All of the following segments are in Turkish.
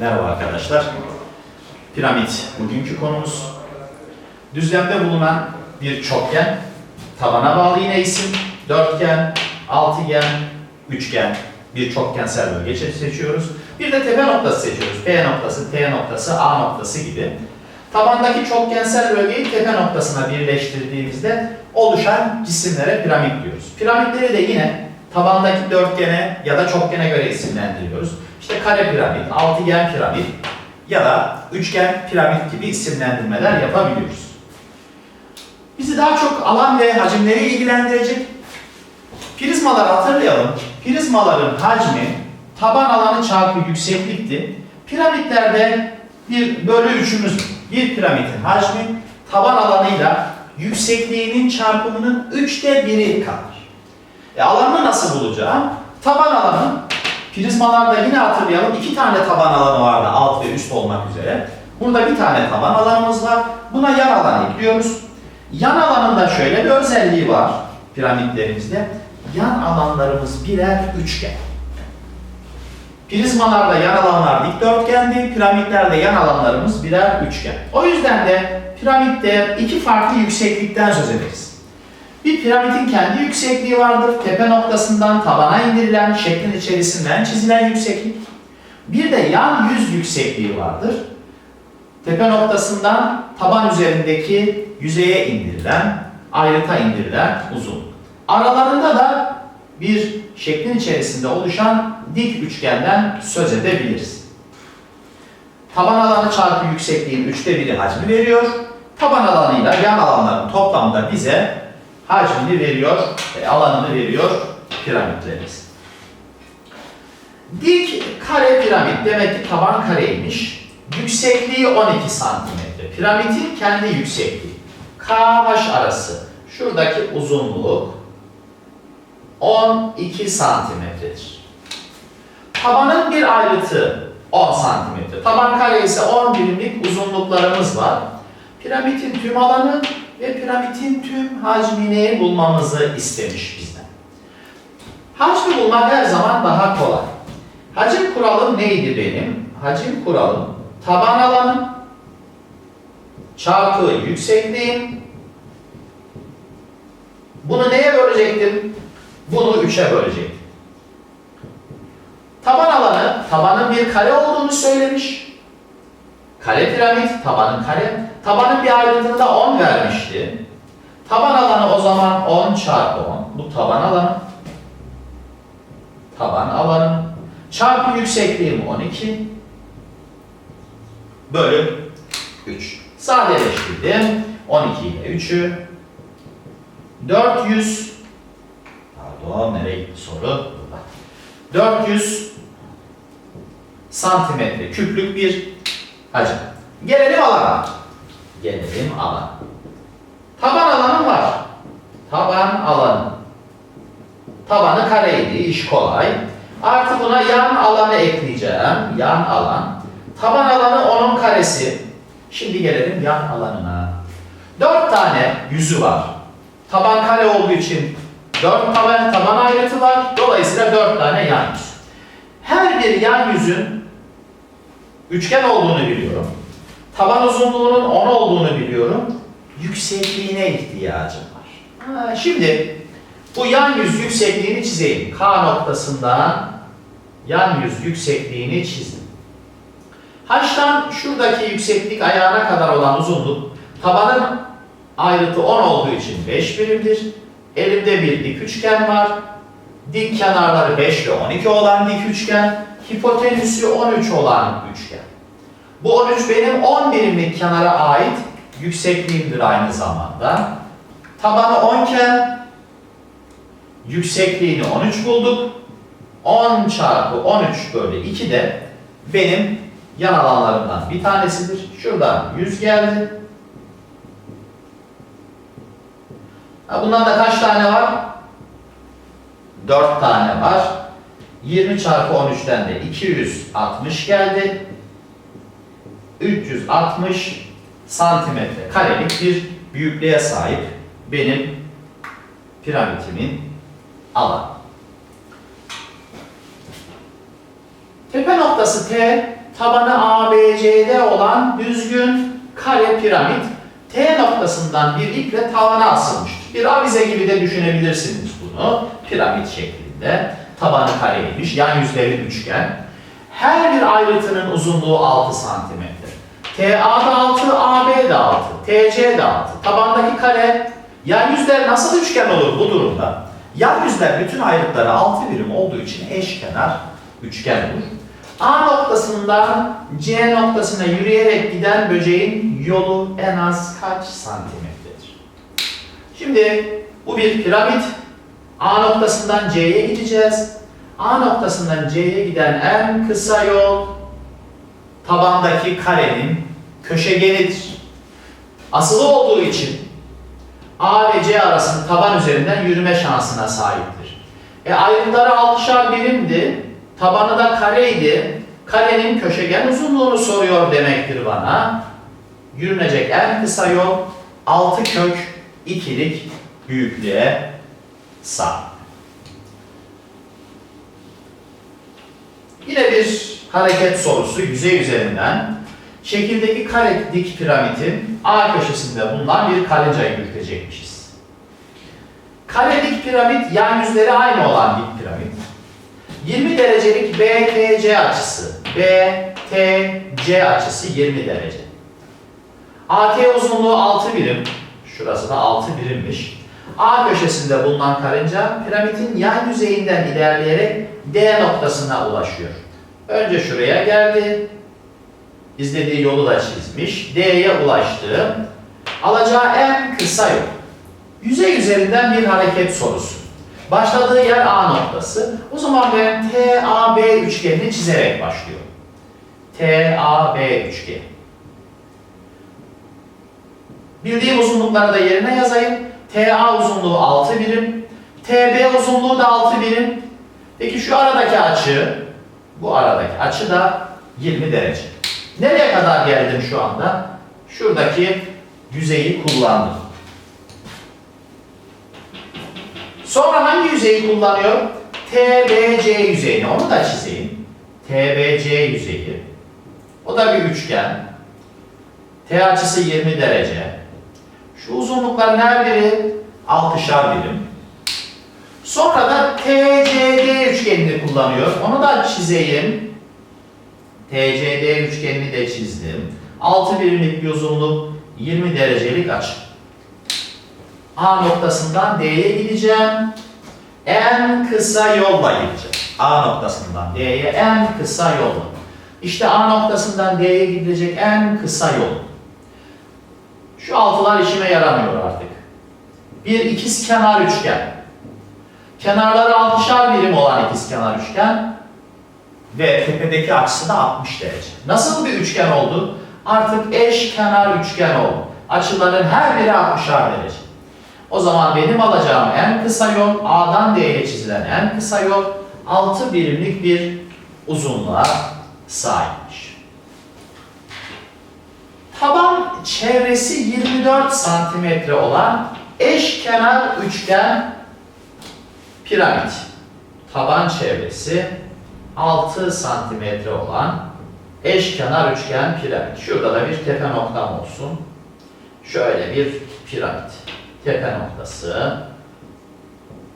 Merhaba arkadaşlar. Piramit bugünkü konumuz. Düzlemde bulunan bir çokgen, tabana bağlı yine isim, dörtgen, altıgen, üçgen, bir çokgensel bölge seçiyoruz. Bir de tepe noktası seçiyoruz. P noktası, T noktası, A noktası gibi. Tabandaki çokgensel bölgeyi tepe noktasına birleştirdiğimizde oluşan cisimlere piramit diyoruz. Piramitleri de yine tabandaki dörtgene ya da çokgene göre isimlendiriyoruz. İşte kare piramit, altıgen piramit ya da üçgen piramit gibi isimlendirmeler yapabiliyoruz. Bizi daha çok alan ve hacimleri ilgilendirecek prizmaları hatırlayalım. Prizmaların hacmi taban alanı çarpı yükseklikti. Piramitlerde bir bölü üçümüz bir piramitin hacmi taban alanıyla yüksekliğinin çarpımının üçte biri kalır. E alanını nasıl bulacağım? Taban alanı prizmalarda yine hatırlayalım iki tane taban alanı vardı alt ve üst olmak üzere. Burada bir tane taban alanımız var. Buna yan alan ekliyoruz. Yan alanında şöyle bir özelliği var piramitlerimizde. Yan alanlarımız birer üçgen. Prizmalarda yan alanlar dikdörtgendi, piramitlerde yan alanlarımız birer üçgen. O yüzden de piramitte iki farklı yükseklikten söz ederiz. Bir piramidin kendi yüksekliği vardır. Tepe noktasından tabana indirilen, şeklin içerisinden çizilen yükseklik. Bir de yan yüz yüksekliği vardır. Tepe noktasından taban üzerindeki yüzeye indirilen, ayrıta indirilen uzun. Aralarında da bir şeklin içerisinde oluşan dik üçgenden söz edebiliriz. Taban alanı çarpı yüksekliğin üçte biri hacmi veriyor. Taban alanıyla yan alanların toplamda bize hacmini veriyor, e, alanını veriyor piramitlerimiz. Dik kare piramit demek ki taban kareymiş. Yüksekliği 12 santimetre. Piramidin kendi yüksekliği. KH arası. Şuradaki uzunluk 12 santimetredir. Tabanın bir ayrıtı 10 santimetre. Taban kare ise 10 birimlik uzunluklarımız var. Piramidin tüm alanı ve piramidin tüm hacmini bulmamızı istemiş bizden. Hacmi bulmak her zaman daha kolay. Hacim kuralım neydi benim? Hacim kuralım taban alanı çarpı yüksekliğim. Bunu neye bölecektim? Bunu 3'e bölecektim. Taban alanı, tabanın bir kare olduğunu söylemiş. Kare piramit, tabanın kare. Tabanın bir ayrıntını da 10 vermişti. Taban alanı o zaman 10 çarpı 10. Bu taban alanı. Taban alanı. Çarpı yüksekliğim 12. Bölü 3. Sadeleştirdim. 12 ile 3'ü. 400 Pardon nereye gitti soru? Burada. 400 santimetre küplük bir hacim. Gelelim alana. Gelelim alana. Taban alanım var. Taban alanı. Tabanı kareydi, iş kolay. Artık buna yan alanı ekleyeceğim. Yan alan. Taban alanı onun karesi. Şimdi gelelim yan alanına. Dört tane yüzü var. Taban kare olduğu için dört taban, taban ayrıtı var. Dolayısıyla dört tane yan yüz. Her bir yan yüzün üçgen olduğunu biliyorum. Taban uzunluğunun 10 olduğunu biliyorum. Yüksekliğine ihtiyacım var. Ha, şimdi bu yan yüz yüksekliğini çizeyim. K noktasından yan yüz yüksekliğini çizdim. H'tan şuradaki yükseklik ayağına kadar olan uzunluk tabanın ayrıtı 10 olduğu için 5 birimdir. Elimde bir dik üçgen var. Dik kenarları 5 ve 12 olan dik üçgen. Hipotenüsü 13 olan üçgen. Bu 13 benim 10 birimlik kenara ait yüksekliğimdir aynı zamanda. Tabanı 10 iken yüksekliğini 13 bulduk. 10 çarpı 13 bölü 2 de benim yan alanlarımdan bir tanesidir. Şuradan 100 geldi. Bundan da kaç tane var? 4 tane var. 20 çarpı 13'ten de 260 geldi. 360 santimetre karelik bir büyüklüğe sahip benim piramitimin alanı. Tepe noktası T tabanı ABCD olan düzgün kare piramit T noktasından bir iple tavana asılmıştır. Bir avize gibi de düşünebilirsiniz bunu. Piramit şeklinde. Tabanı kareymiş. Yan yüzleri üçgen. Her bir ayrıtının uzunluğu 6 santimetre. TA da 6, AB de 6, TC de 6. Tabandaki kare yan yüzler nasıl üçgen olur bu durumda? Yan yüzler bütün ayrıtları 6 birim olduğu için eşkenar üçgen olur. A noktasından C noktasına yürüyerek giden böceğin yolu en az kaç santimetredir? Şimdi bu bir piramit. A noktasından C'ye gideceğiz. A noktasından C'ye giden en kısa yol tabandaki karenin köşegenidir. Asılı olduğu için A ve C arasında taban üzerinden yürüme şansına sahiptir. E ayrımları 6'şar birimdi. Tabanı da kareydi. Karenin köşegen uzunluğunu soruyor demektir bana. Yürünecek en kısa yol 6 kök 2'lik büyüklüğe sahip. Yine bir hareket sorusu yüzey üzerinden. Şekildeki kare dik piramitin A köşesinde bulunan bir karıncayı yürütecekmişiz. Kare dik piramit yan yüzleri aynı olan dik piramit. 20 derecelik BTC açısı, BTC açısı 20 derece. AT uzunluğu 6 birim, şurası da 6 birimmiş. A köşesinde bulunan karınca piramidin yan yüzeyinden ilerleyerek D noktasına ulaşıyor. Önce şuraya geldi. İzlediği yolu da çizmiş. D'ye ulaştı. Alacağı en kısa yol. Yüzey üzerinden bir hareket sorusu. Başladığı yer A noktası. O zaman ben TAB üçgenini çizerek başlıyorum. TAB üçgeni. Bildiğim uzunlukları da yerine yazayım. TA uzunluğu 6 birim. TB uzunluğu da 6 birim. Peki şu aradaki açı, bu aradaki açı da 20 derece. Nereye kadar geldim şu anda? Şuradaki yüzeyi kullandım. Sonra hangi yüzeyi kullanıyor? TBC yüzeyini. Onu da çizeyim. TBC yüzeyi. O da bir üçgen. T açısı 20 derece. Şu uzunlukların her biri 6'şar birim. Sonra da TCD üçgenini kullanıyor. Onu da çizeyim. TCD üçgenini de çizdim. 6 birimlik bir uzunluk 20 derecelik açı. A noktasından D'ye gideceğim. En kısa yolla gideceğim. A noktasından D'ye en kısa yolla. İşte A noktasından D'ye gidilecek en kısa yol. Şu altılar işime yaramıyor artık. Bir ikiz kenar üçgen. Kenarları altışar birim olan ikiz kenar üçgen ve tepedeki açısı da 60 derece. Nasıl bir üçgen oldu? Artık eş kenar üçgen oldu. Açıların her biri 60'ar derece. O zaman benim alacağım en kısa yol A'dan D'ye çizilen en kısa yol 6 birimlik bir uzunluğa sahipmiş. Taban çevresi 24 santimetre olan eşkenar üçgen piramit. Taban çevresi 6 santimetre olan eşkenar üçgen piramit. Şurada da bir tepe noktam olsun. Şöyle bir piramit. Tepe noktası.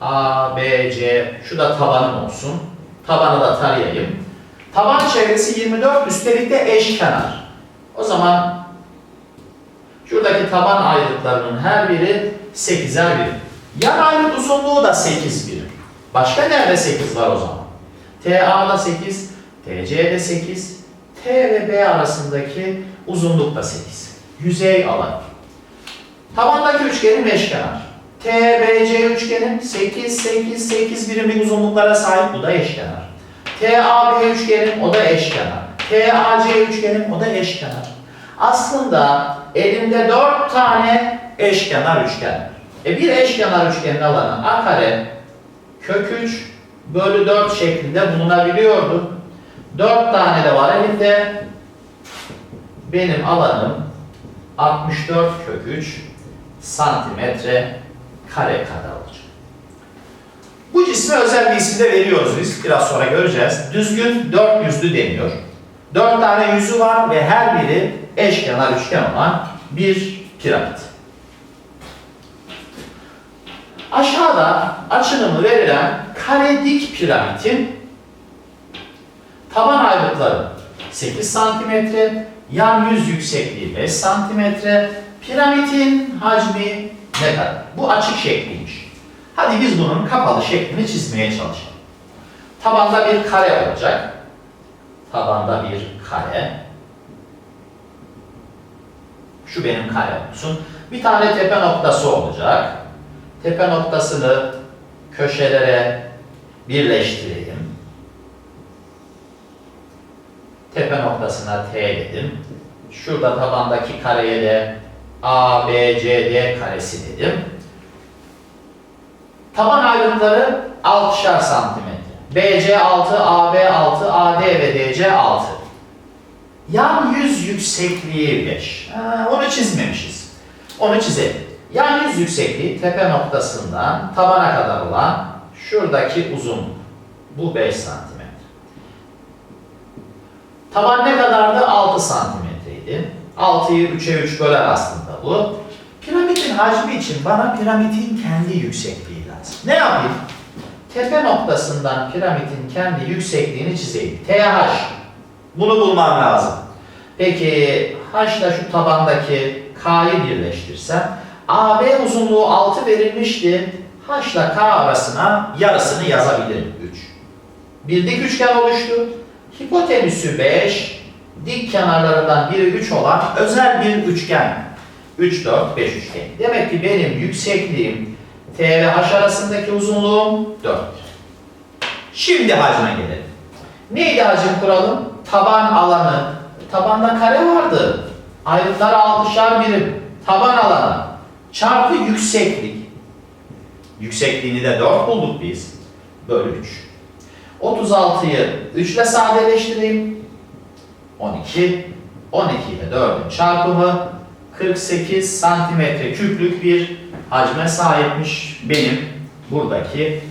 A, B, C. Şu da tabanım olsun. Tabanı da tarayayım. Taban çevresi 24, üstelik de eşkenar. O zaman şuradaki taban ayrıtlarının her biri 8'er birim. Yan ayrıt uzunluğu da 8 birim. Başka nerede 8 var o zaman? TA'da 8, TC'de 8, T ve B arasındaki uzunluk da 8. Yüzey alan. Tabandaki üçgenin eşkenar. TBC üçgenin 8, 8, 8 birimlik uzunluklara sahip bu da eşkenar. TAB üçgenin o da eşkenar. TAC üçgenin o da eşkenar. Aslında elimde 4 tane eşkenar üçgen. E bir eşkenar üçgenin alanı a kare kök 3 bölü 4 şeklinde bulunabiliyordu. 4 tane de var elimde. Benim alanım 64 kök 3 santimetre kare kadar olacak. Bu cisme özel bir isim de veriyoruz biz. Biraz sonra göreceğiz. Düzgün dört yüzlü deniyor. Dört tane yüzü var ve her biri eşkenar üçgen olan bir piramit. Aşağıda açılımı verilen kare dik piramitin taban ayrıtları 8 santimetre, yan yüz yüksekliği 5 santimetre, piramitin hacmi ne kadar? Bu açık şekliymiş. Hadi biz bunun kapalı şeklini çizmeye çalışalım. Tabanda bir kare olacak. Tabanda bir kare. Şu benim kare olsun. Bir tane tepe noktası olacak. Tepe noktasını köşelere birleştireyim. Tepe noktasına T dedim. Şurada tabandaki kareye de A, B, C, D karesi dedim. Taban ayrıntıları 6'şar santimetre. BC 6, AB 6, AD ve DC 6. Yan yüz yüksekliği 5. Ha, onu çizmemişiz. Onu çizelim. Yan yüz yüksekliği tepe noktasından tabana kadar olan şuradaki uzunluk. Bu 5 santimetre. Taban ne kadardı? 6 santimetreydi. 6'yı 3'e 3 böler aslında bu. Piramidin hacmi için bana piramidin kendi yüksekliği lazım. Ne yapayım? Tepe noktasından piramidin kendi yüksekliğini çizeyim. TH. Bunu bulmam lazım. Peki H ile şu tabandaki K'yı birleştirsem AB uzunluğu 6 verilmişti. H ile K arasına yarısını yazabilirim 3. Bir dik üçgen oluştu. Hipotenüsü 5, dik kenarlarından biri 3 olan özel bir üçgen. 3, 4, 5 üçgen. Demek ki benim yüksekliğim T ve H arasındaki uzunluğum 4. Şimdi hacme gelelim. Neydi hacim kuralım? Taban alanı. Tabanda kare vardı. Ayrıtlar 6'şar birim. Taban alanı çarpı yükseklik. Yüksekliğini de 4 bulduk biz. Bölü 3. 36'yı 3 ile sadeleştireyim. 12. 12 ile 4'ün çarpımı 48 santimetre küplük bir hacme sahipmiş benim buradaki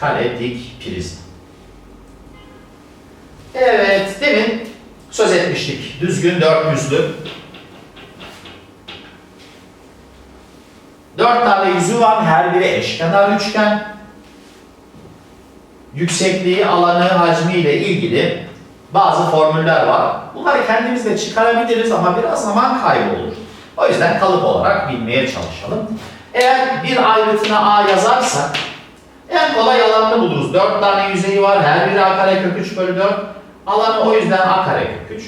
kare dik prizm. Evet, demin söz etmiştik. Düzgün dört yüzlü. Dört tane yüzü var, her biri eşkenar üçgen. Yüksekliği, alanı, hacmi ile ilgili bazı formüller var. Bunları kendimiz de çıkarabiliriz ama biraz zaman kaybı olur. O yüzden kalıp olarak bilmeye çalışalım. Eğer bir ayrıtına A yazarsak en kolay alanını buluruz. 4 tane yüzeyi var. Her biri A kare kök 3 bölü 4. Alanı o yüzden A kare kök 3.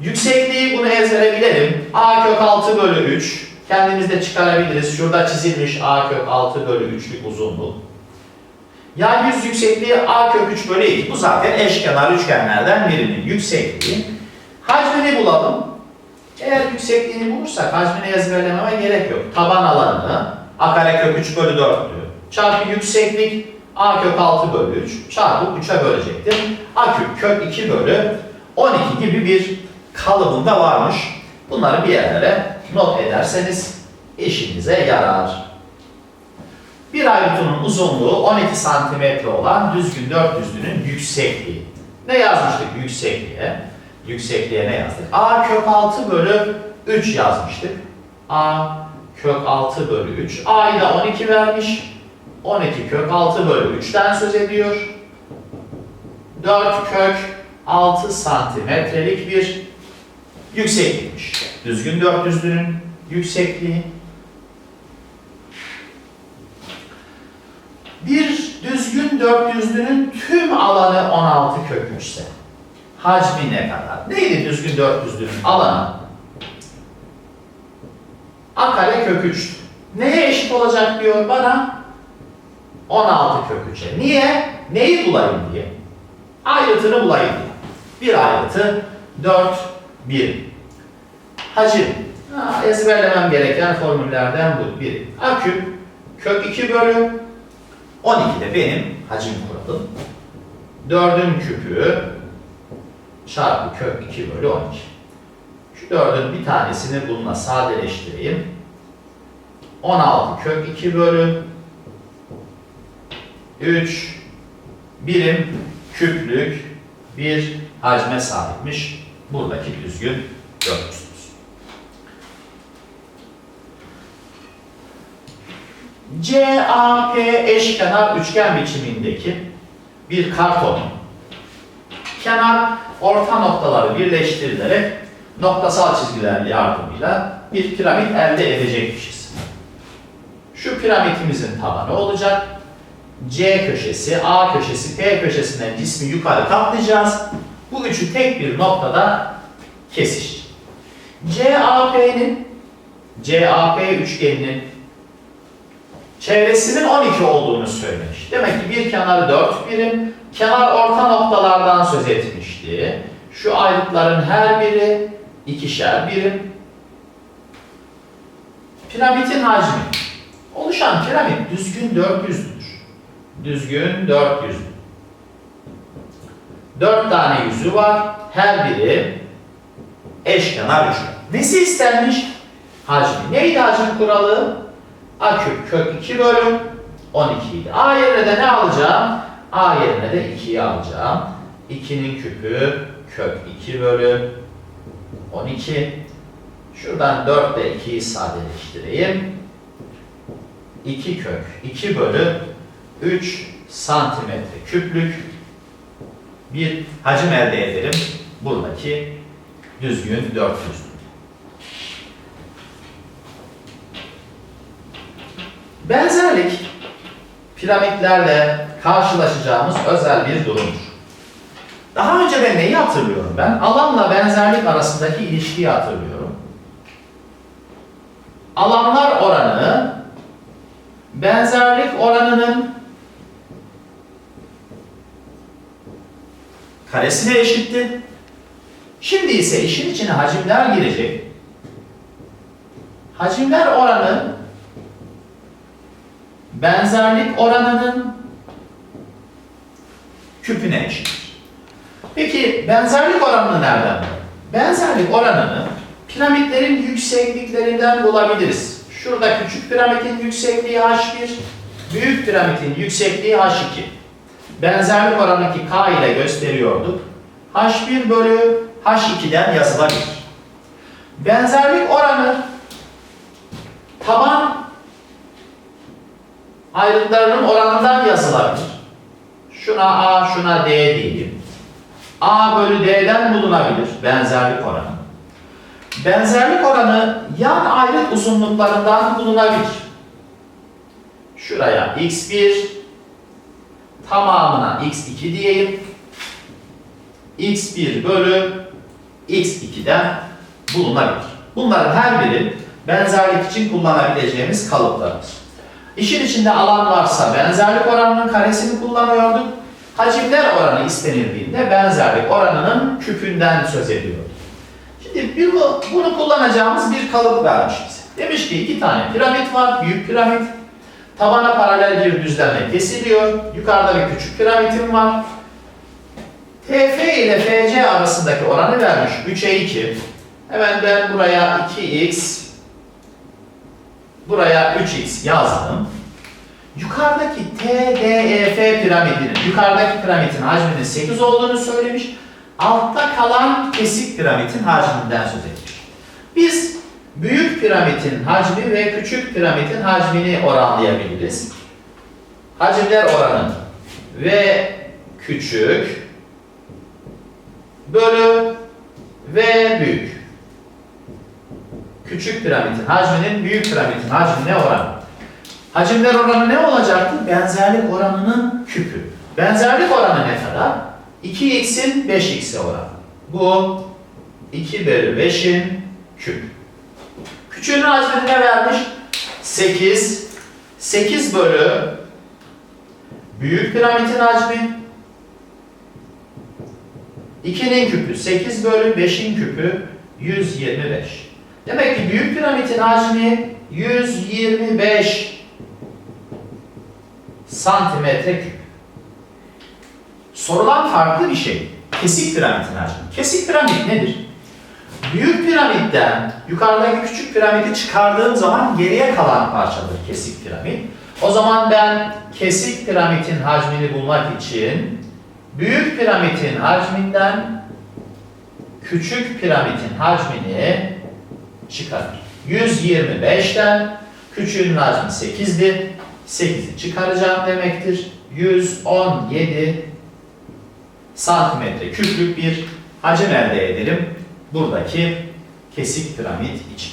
Yüksekliği bunu ezbere. A kök 6 bölü 3. Kendimiz de çıkarabiliriz. Şurada çizilmiş A kök 6 bölü 3'lük uzunluk. Yan yüz yüksekliği A kök 3 bölü 2. Bu zaten eşkenar üçgenlerden birinin yüksekliği. Hacmini bulalım. Eğer yüksekliğini bulursak hacmini ezberlememe gerek yok. Taban alanı A kare kök 3 bölü 4 diyor. Çarpı yükseklik A kök 6 bölü 3 çarpı 3'e bölecektim. A kök kök 2 bölü 12 gibi bir kalıbında varmış. Bunları bir yerlere not ederseniz işinize yarar. Bir ayrıtının uzunluğu 12 santimetre olan düzgün dört düzlünün yüksekliği. Ne yazmıştık yüksekliğe? Yüksekliğe ne yazdık? A kök 6 bölü 3 yazmıştık. A kök 6 bölü 3. A'yı da 12 vermiş. 12 kök 6 bölü 3'ten söz ediyor. 4 kök 6 santimetrelik bir yükseklikmiş. Düzgün dört düzlünün yüksekliği. Bir düzgün dört yüzlünün tüm alanı 16 kök 3 ise hacmi ne kadar? Neydi düzgün dört yüzlünün alanı? A kare kök 3. Neye eşit olacak diyor bana? 16 kök 3'e. Niye? Neyi bulayım diye. Ayrıtını bulayım diye. Bir ayrıtı 4 1. Hacim. Ha, ezberlemem gereken formüllerden bu. Bir. A küp kök 2 bölü 12 de benim hacim kuralım. 4'ün küpü çarpı kök 2 bölü 12. Şu 4'ün bir tanesini bununla sadeleştireyim. 16 kök 2 bölü 3 birim küplük bir hacme sahipmiş. Buradaki düzgün görmüşsünüz. CAP eşkenar üçgen biçimindeki bir kartonun kenar orta noktaları birleştirilerek noktasal çizgiler yardımıyla bir piramit elde edecekmişiz. Şu piramitimizin tabanı olacak. C köşesi, A köşesi, P köşesinden cismi yukarı katlayacağız. Bu üçü tek bir noktada kesişecek. CAP'nin CAP üçgeninin çevresinin 12 olduğunu söylemiş. Demek ki bir kenarı 4 birim, kenar orta noktalardan söz etmişti. Şu ayrıtların her biri ikişer birim. Piramidin hacmi. Oluşan piramit düzgün 400'dür. Düzgün 400. 4 tane yüzü var. Her biri eşkenar üçgen. Nesi istenmiş? Hacmi. Neydi hacim kuralı? A küp kök 2 bölü 12 idi. A yerine de ne alacağım? A yerine de 2'yi alacağım. 2'nin küpü kök 2 bölü 12. Şuradan 4 ile 2'yi sadeleştireyim. 2 kök 2 bölü 3 santimetre küplük bir hacim elde ederim. Buradaki düzgün 400. Benzerlik piramitlerle karşılaşacağımız özel bir durumdur. Daha önce ben neyi hatırlıyorum ben? Alanla benzerlik arasındaki ilişkiyi hatırlıyorum. Alanlar oranı benzerlik oranının karesine eşitti. Şimdi ise işin içine hacimler girecek. Hacimler oranı benzerlik oranının küpüne eşittir. Peki benzerlik oranını nereden? Benzerlik oranını piramitlerin yüksekliklerinden bulabiliriz. Şurada küçük piramidin yüksekliği H1, büyük piramidin yüksekliği H2. Benzerlik oranı ki K ile gösteriyorduk. H1 bölü H2'den yazılabilir. Benzerlik oranı taban ayrıtlarının oranından yazılabilir. Şuna A, şuna D diyelim. A bölü D'den bulunabilir benzerlik oranı. Benzerlik oranı yan ayrıt uzunluklarından bulunabilir. Şuraya x1 tamamına x2 diyelim. x1 bölü x2'den bulunabilir. Bunların her biri benzerlik için kullanabileceğimiz kalıplarımız. İşin içinde alan varsa benzerlik oranının karesini kullanıyorduk. Hacimler oranı istenildiğinde benzerlik oranının küpünden söz ediyorduk. Şimdi bunu kullanacağımız bir kalıp vermiş bize. Demiş ki iki tane piramit var, büyük piramit. Tabana paralel bir düzlemle kesiliyor. Yukarıda bir küçük piramitim var. TF ile FC arasındaki oranı vermiş. 3'e 2. Hemen ben buraya 2x, buraya 3x yazdım. Yukarıdaki TDEF piramidinin, yukarıdaki piramidin hacminin 8 olduğunu söylemiş. Altta kalan kesik piramidin hacminden söz etmiş. Biz büyük piramidin hacmi ve küçük piramidin hacmini oranlayabiliriz. Hacimler oranı ve küçük bölü ve büyük. Küçük piramidin hacminin büyük piramidin hacmine oranı. Hacimler oranı ne olacaktı? Benzerlik oranının küpü. Benzerlik oranı ne kadar? 2x'in 5x'e oranı. Bu 2 bölü 5'in küp. Küçüğünün hacmini ne vermiş? 8. 8 bölü büyük piramidin hacmi 2'nin küpü 8 bölü 5'in küpü 125. Demek ki büyük piramidin hacmi 125 santimetre küp. Sorulan farklı bir şey. Kesik piramidin hacmi. Kesik piramit nedir? Büyük piramitten yukarıdaki küçük piramidi çıkardığım zaman geriye kalan parçadır kesik piramit. O zaman ben kesik piramidin hacmini bulmak için büyük piramidin hacminden küçük piramidin hacmini çıkarır. 125'ten küçüğün hacmi 8'di. 8'i çıkaracağım demektir. 117 santimetre küplük bir hacim elde edelim. Buradaki kesik piramit için.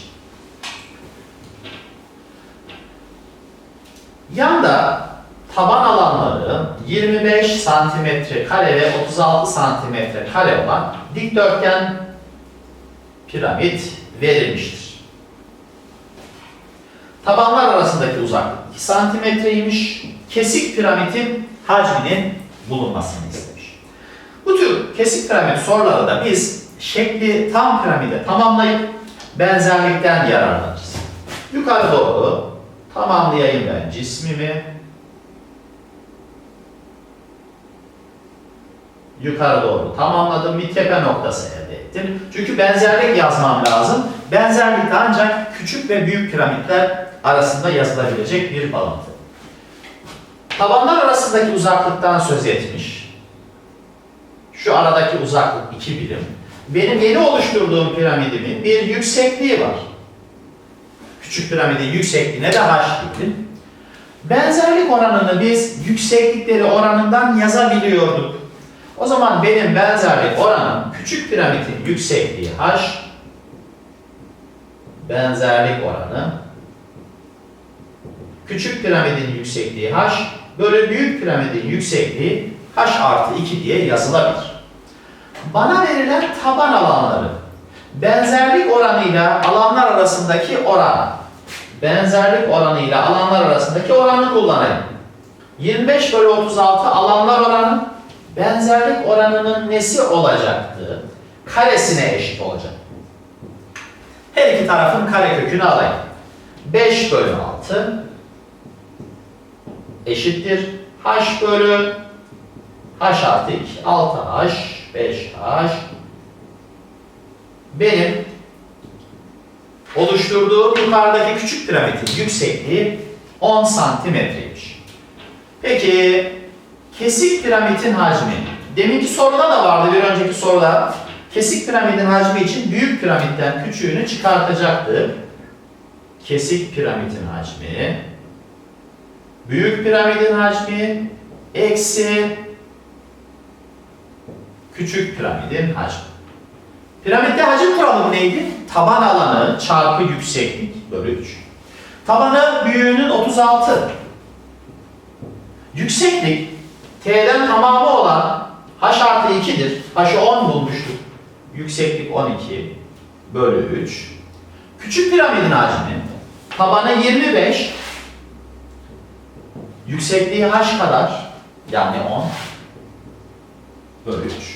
Yanda taban alanları 25 santimetre kare ve 36 santimetre kare olan dikdörtgen piramit verilmiştir. Tabanlar arasındaki uzaklık 2 santimetreymiş. Kesik piramidin hacminin bulunmasını istemiş. Bu tür kesik piramit soruları da biz şekli tam piramide tamamlayıp benzerlikten yararlanırız. Yukarı doğru tamamlayayım ben cismimi. Yukarı doğru tamamladım. Bir tepe noktası elde ettim. Çünkü benzerlik yazmam lazım. Benzerlik ancak küçük ve büyük piramitler arasında yazılabilecek bir bağıntı. Tabanlar arasındaki uzaklıktan söz etmiş. Şu aradaki uzaklık 2 birim. Benim yeni oluşturduğum piramidimin bir yüksekliği var. Küçük piramidin yüksekliğine de h diyelim. Benzerlik oranını biz yükseklikleri oranından yazabiliyorduk. O zaman benim benzerlik oranım küçük piramidin yüksekliği h, benzerlik oranı küçük piramidin yüksekliği h bölü büyük piramidin yüksekliği h artı 2 diye yazılabilir. Bana verilen taban alanları benzerlik oranıyla alanlar arasındaki oran benzerlik oranıyla alanlar arasındaki oranı kullanayım. 25 bölü 36 alanlar oranı benzerlik oranının nesi olacaktı? Karesine eşit olacak. Her iki tarafın karekökünü alayım. 5 bölü 6 eşittir. h bölü h artı 2. 6h, 5h. Benim oluşturduğum yukarıdaki küçük piramidin yüksekliği 10 santimetreymiş. Peki kesik piramidin hacmi. Deminki soruda da vardı bir önceki soruda. Kesik piramidin hacmi için büyük piramitten küçüğünü çıkartacaktı. Kesik piramidin hacmi büyük piramidin hacmi eksi küçük piramidin hacmi. Piramitte hacim kuralı neydi? Taban alanı çarpı yükseklik bölü 3. Tabanı büyüğünün 36. Yükseklik T'den tamamı olan h artı 2'dir. H'ı 10 bulmuştuk. Yükseklik 12 bölü 3. Küçük piramidin hacmi tabanı 25 yüksekliği h kadar yani 10 bölü 3.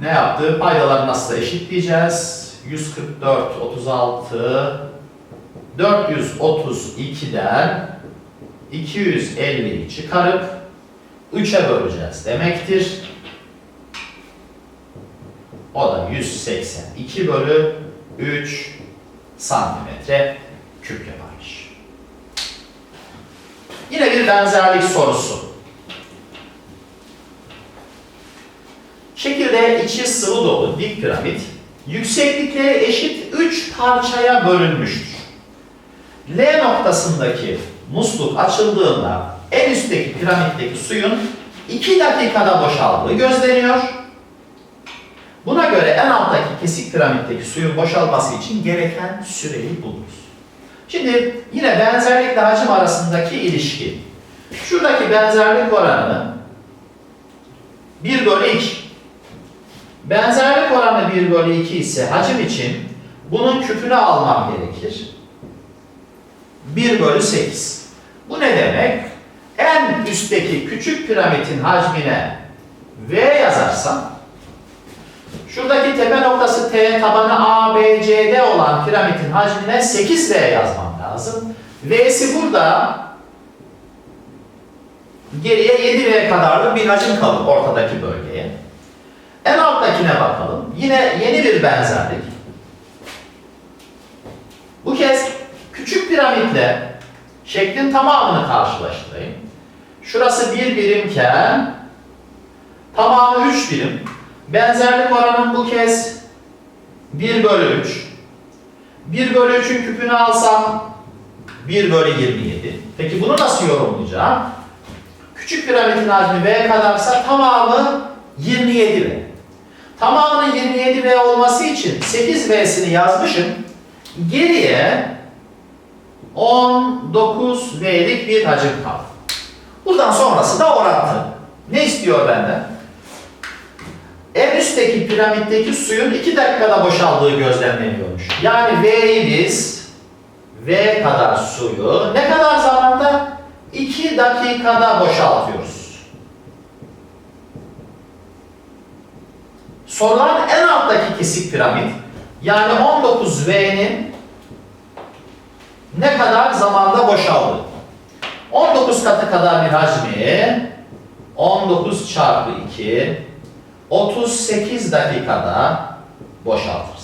Ne yaptı? Paydaları nasıl eşitleyeceğiz? 144, 36, 432'den 250'yi çıkarıp 3'e böleceğiz demektir. O da 182 bölü 3 santimetre küp yaparmış. Yine bir benzerlik sorusu. Çekirdeğe içi sıvı dolu dik piramit yükseklikleri eşit 3 parçaya bölünmüştür. L noktasındaki musluk açıldığında en üstteki piramitteki suyun 2 dakikada boşaldığı gözleniyor. Buna göre en alttaki kesik piramitteki suyun boşalması için gereken süreyi buluruz. Şimdi yine benzerlikle hacim arasındaki ilişki. Şuradaki benzerlik oranı 1 bölü 2. Benzerlik oranı 1 bölü 2 ise hacim için bunun küpünü almam gerekir. 1 bölü 8. Bu ne demek? En üstteki küçük piramidin hacmine V yazarsam şuradaki tepe noktası T tabanı A, B, C'de olan piramidin hacmine 8V yazmam lazım. V'si burada geriye 7V kadarlık bir hacim kalır ortadaki bölgeye. En alttakine bakalım. Yine yeni bir benzerlik. Bu kez küçük piramitle şeklin tamamını karşılaştırayım. Şurası bir birimken Tamamı 3 birim. Benzerlik oranım bu kez 1 bölü 3. 1 bölü 3'ün küpünü alsam 1 bölü 27. Peki bunu nasıl yorumlayacağım? Küçük piramidin hacmi V kadarsa tamamı 27V. Tamamının 27V olması için 8V'sini yazmışım. Geriye 19V'lik bir hacim kaldı. Buradan sonrası da orantı. Ne istiyor benden? En üstteki piramitteki suyun 2 dakikada boşaldığı gözlemleniyormuş. Yani V'yi biz V kadar suyu ne kadar zamanda? 2 dakikada boşaltıyoruz. Sorulan en alttaki kesik piramit yani 19V'nin ne kadar zamanda boşaldı? 19 katı kadar bir hacmi 19 çarpı 2 38 dakikada boşaltırız.